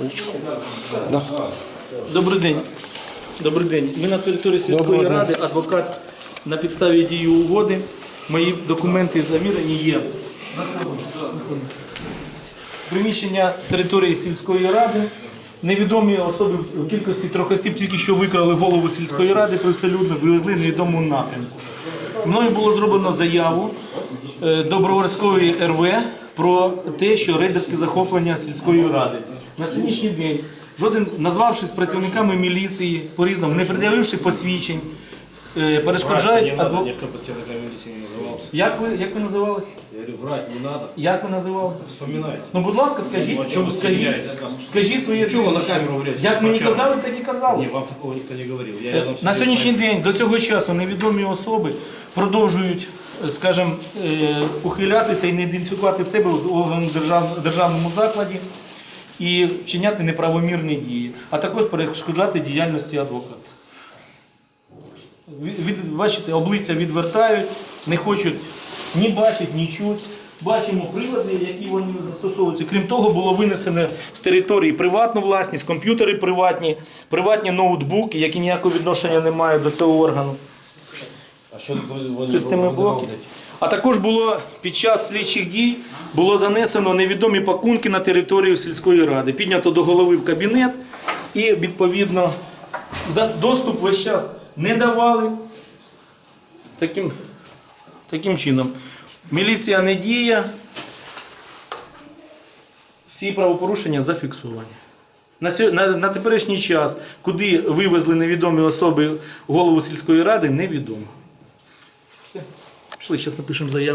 Секундочку. Да. Добрий день. Добрий день. Ми на території сільської ради, адвокат на підставі дії угоди. Мої документи завірені є. Приміщення території сільської ради. Невідомі особи в кількості трьох осіб тільки що викрали голову сільської ради, привселюдно вивезли в невідомому напрямку. Мною було зроблено заяву е, до Броварської РВ про те, що рейдерське захоплення сільської ради. На сьогоднішній день жоден, назвавшись працівниками міліції по-різному, не пред'явивши посвідчень, е, перешкоджають адво- никто пациентом милиции не назывался. Як ви, як ви називались? Я говорю, врать не надо. Як ви називалися? Вспоминайте. Ну, будь ласка, скажіть, Ну, а чого ви скажіть, стесняєтесь нас? скажіть своє Чого ви на прізвище. камеру говорите? Як мені казали, так і казали. Не, вам такого никто не говорил. Я Е, рядом На сидел, сьогоднішній день до цього часу невідомі особи продовжують, е, скажімо, ухилятися і не ідентифікувати себе в орган- держав- державному закладі і вчиняти неправомірні дії, а також перешкоджати діяльності адвоката. Від, бачите, обличчя відвертають, не хочуть ні бачити, ні чути. Бачимо прилади, які вони застосовуються. Крім того, було винесено з території приватну власність, комп'ютери приватні, приватні ноутбуки, які ніякого відношення не мають до цього органу. Що ви Системи блоків. А також було під час слідчих дій було занесено невідомі пакунки на територію сільської ради. Піднято до голови в кабінет і відповідно за доступ весь час не давали. Таким, таким чином. Міліція не діє. Всі правопорушення зафіксовані. На, на, на теперішній час, куди вивезли невідомі особи голову сільської ради, невідомо. Все. Пішли, зараз напишемо заяву.